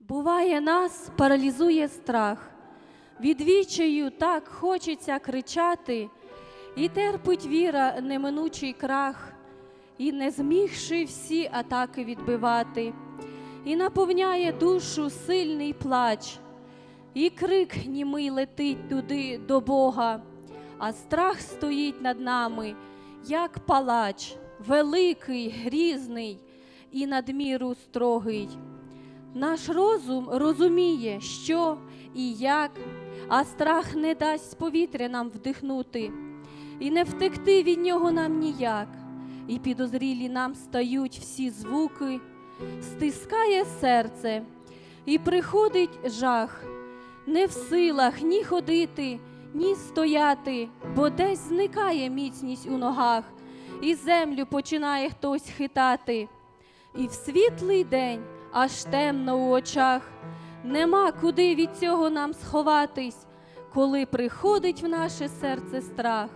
Буває, нас паралізує страх. Відвічаю так хочеться кричати, і терпить віра неминучий крах, і не змігши всі атаки відбивати, і наповняє душу сильний плач, і крик німий летить туди до Бога, а страх стоїть над нами, як палач, великий, грізний і надміру строгий. Наш розум розуміє, що і як, а страх не дасть повітря нам вдихнути, і не втекти від нього нам ніяк, і підозрілі нам стають всі звуки, стискає серце, і приходить жах, не в силах ні ходити, ні стояти, бо десь зникає міцність у ногах, і землю починає хтось хитати. І в світлий день аж темно у очах, нема куди від цього нам сховатись, коли приходить в наше серце страх.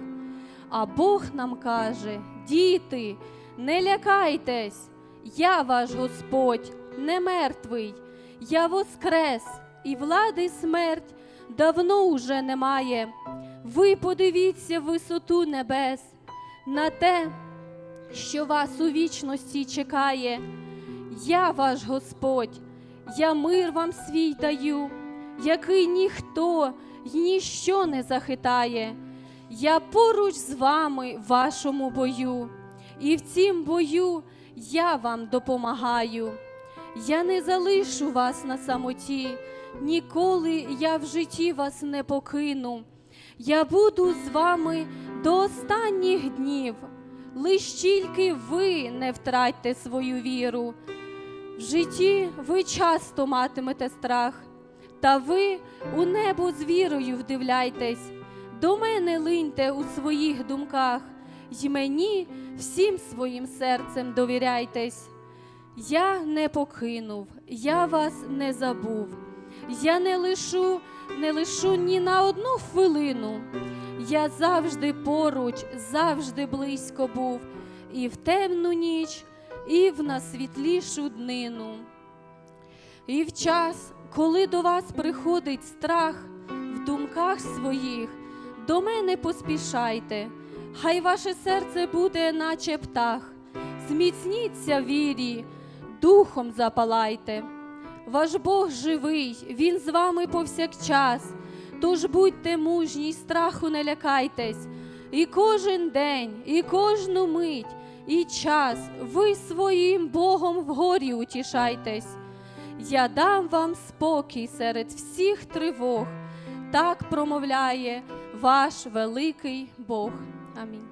А Бог нам каже: діти, не лякайтесь, я ваш Господь, не мертвий, я воскрес, і влади смерть давно уже немає. Ви подивіться в висоту небес на те, що вас у вічності чекає. Я ваш Господь, я мир вам свій даю, який ніхто й ніщо не захитає. Я поруч з вами в вашому бою, і в цім бою я вам допомагаю. Я не залишу вас на самоті, ніколи я в житті вас не покину. Я буду з вами до останніх днів, лиш тільки ви не втратьте свою віру. В житті ви часто матимете страх, та ви у небо з вірою вдивляйтесь, до мене линьте у своїх думках, й мені всім своїм серцем довіряйтесь. Я не покинув, я вас не забув, я не лишу, не лишу ні на одну хвилину. Я завжди поруч, завжди близько був, і в темну ніч, і в насвітлішу днину. І в час, коли до вас приходить страх в думках своїх, до мене поспішайте, хай ваше серце буде, наче птах, зміцніться вірі, духом запалайте. Ваш Бог живий, Він з вами повсякчас. Тож будьте мужні, страху не лякайтесь, і кожен день, і кожну мить, і час ви своїм Богом вгорі утішайтесь. Я дам вам спокій серед всіх тривог, так промовляє ваш великий Бог. Амінь.